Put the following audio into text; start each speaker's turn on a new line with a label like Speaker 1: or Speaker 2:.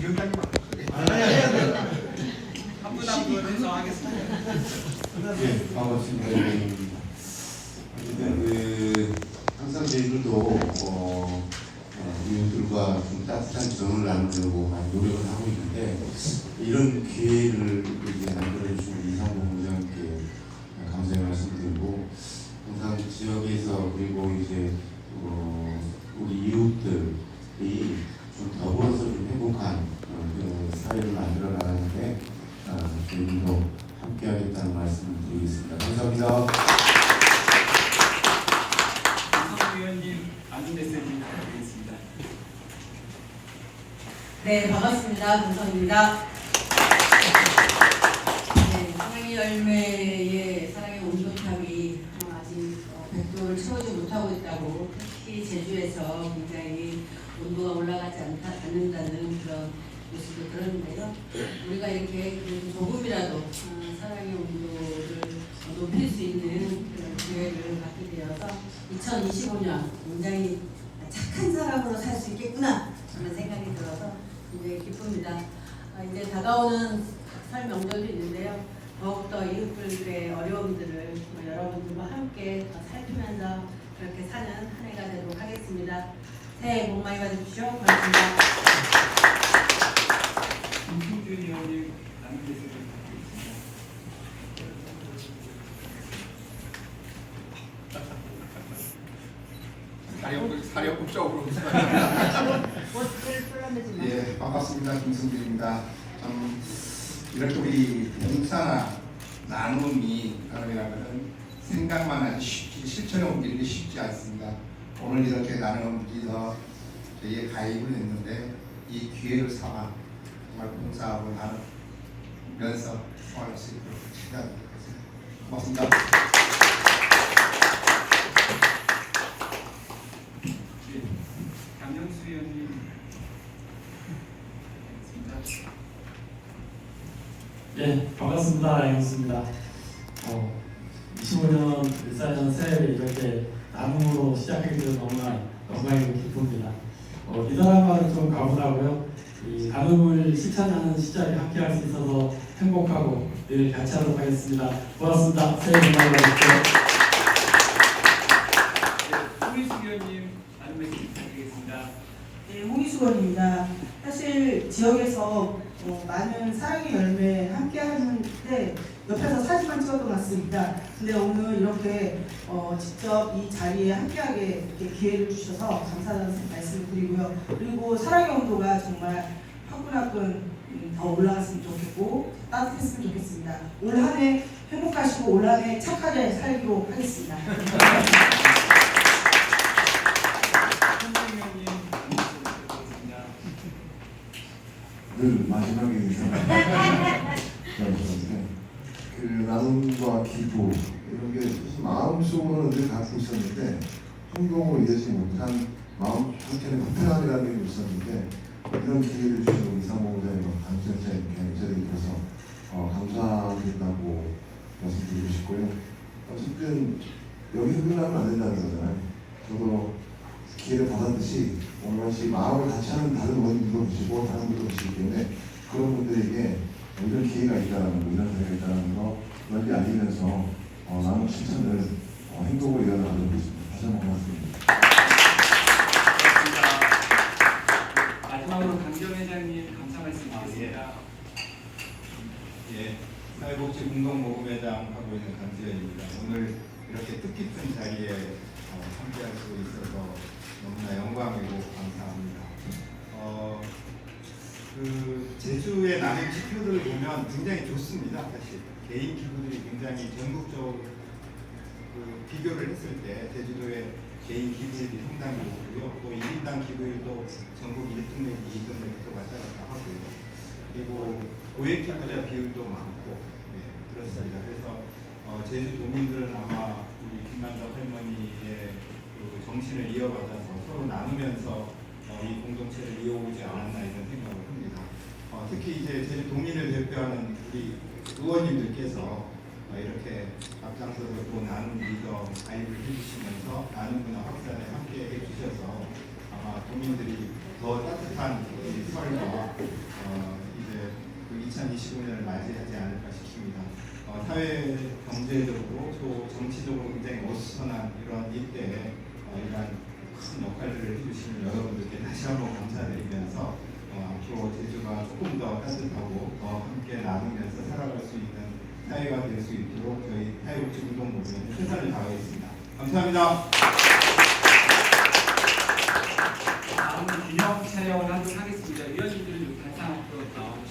Speaker 1: 기억하지 마.
Speaker 2: 아니 아니 아니.
Speaker 1: 한분 한분 해서 하겠습니다.
Speaker 3: 네, 반갑습니다.
Speaker 1: 안전 메시지 부탁드리겠습니다.
Speaker 4: 네, 반갑습니다. 금성입니다. 네, 사랑의 열매의 사랑의 온도탑이 어, 아직 어, 100도를 채우지 못하고 있다고 특히 제주에서 굉장히 온도가 올라가지 않다, 않는다는 그런 뉴스도 들었는데요. 우리가 이렇게 조금이라도 어, 사랑의 온도를 어, 높일 수 있는 그런 기회를 갖게 되어서 2025년 굉장히 착한 사람으로 살 수 있겠구나 저는 생각이 들어서 굉장히 기쁩니다. 아, 이제 다가오는 설 명절도 있는데요. 더욱더 이웃들의 어려움들을 뭐 여러분들과 함께 더 살피면서 그렇게 사는 한 해가 되도록 하겠습니다. 새해 복 많이 받으십시오. 고맙습니다.
Speaker 1: 김승준 위원님 안전 메시지 부탁드리겠습니다.
Speaker 2: 사력 사력적으로.
Speaker 4: 옷을 풀어내지 마.
Speaker 2: 예, 반갑습니다. 김승준입니다. 참 이렇게 우리 봉사나 나눔이 나눔이라면은 생각만 하지 쉽지 실천에 옮기는 게 쉽지 않습니다. 오늘 이렇게 나눔 리더 저희에 가입을 했는데 이 기회를 삼아 정말 봉사하고 나누면서 생활할 수 있도록 최대한 노력하겠습니다. 고맙습니다.
Speaker 1: 네. 강영수 위원님 부탁드리겠습니다.
Speaker 5: 예, 반갑습니다. 양수입니다. 어, 25년 일사년 새해를 이렇게 나눔으로 시작하게 돼서 너무나 영광이고 기쁩니다. 어, 이 사람과는 좀 가보다고요. 이 나눔을 실천하는 시작에 함께할 수 있어서 행복하고 늘 같이 하도록 하겠습니다. 고맙습니다. 새해 복 많이 받으십시오.
Speaker 1: 네, 홍일수 위원님 메시지 부탁드리겠습니다.
Speaker 6: 네, 홍희수건입니다. 사실 지역에서 어, 많은 사랑의 열매 함께 하는데 옆에서 사진만 찍었던 것 같습니다. 근데 오늘 이렇게 어, 직접 이 자리에 함께하게 이렇게 기회를 주셔서 감사하다는 말씀을 드리고요. 그리고 사랑의 온도가 정말 화끈화끈 음, 더 올라갔으면 좋겠고 따뜻했으면 좋겠습니다. 올 한해 행복하시고 올 한해 착하게 살도록 하겠습니다.
Speaker 1: 손정 위원님 안전 메시지 부탁드리겠습니다.
Speaker 3: 늘 마지막에 인사드리는데 그 나눔과 기부 이런 게 마음속으로는 늘 갖고 있었는데 행동으로 이어지지 못한 마음 한켠에 불편함이라는 게 있었는데 이런 기회를 주신 강전자님께 저에게 들어서 어, 감사드린다고 말씀드리고 싶고요. 어쨌든 여기서 끝나면 안 된다는 거잖아요. 저도 기회를 받았듯이 오늘 같이 마음을 같이 하는 다른 의원님도 계시고 다른 분도 계시기 때문에 그런 분들에게 이런 기회가 있다는 거, 이런 기회가 있다는 거 그런지 알리면서 어, 나는 실천을 어, 행동으로 이어나가도록 하겠습니다. 다시 한번 고맙습니다.
Speaker 1: 고맙습니다. 마지막으로 강경 회장님 감사 말씀 드리겠습니다.
Speaker 7: 예, 사회복지 공동모금회장 하고 있는 강지현입니다. 오늘 이렇게 뜻깊은 자리에 어, 함께 그 제주의 나눔 지표들을 보면 굉장히 좋습니다. 사실 개인 기부들이 굉장히 전국적으로 그 비교를 했을 때 제주도의 개인 기부율이 상당히 높고요. 또 1인당 기부율도 전국 1등 내지 2등 내지도 왔다 갔다 하고요. 그리고 고액 기부자 비율도 많고 네, 그렇습니다. 그래서 어, 제주 도민들은 아마 우리 김만덕 할머니의 그 정신을 이어받아서 서로 나누면서 어, 이 공동체를 이어오지 않았나 이런 생각을 합니다. 어, 특히 이제 제주 도민을 대표하는 우리 의원님들께서 어, 이렇게 앞장서서 또 나눔 리더 가입을 해주시면서 나눔 문화 확산에 함께 해주셔서 아마 도민들이 더 따뜻한 이 설과 어, 이제 그 2025년을 맞이하지 않을까 싶습니다. 어, 사회 경제적으로 또 정치적으로 굉장히 어수선한 이런 이때에 어, 이러한 큰 역할을 해주시는 여러분들께 다시 한번 감사드리면서 어, 앞으로 제주가 조금 더 따뜻하고 더 함께 나누면서 살아갈 수 있는 사회가 될 수 있도록 저희 사회복지 운동 모임에 최선을 다하겠습니다. 감사합니다.
Speaker 1: 다음은 균형 촬영을 하도록 하겠습니다. 위원님들은 단상 앞으로 나와주시기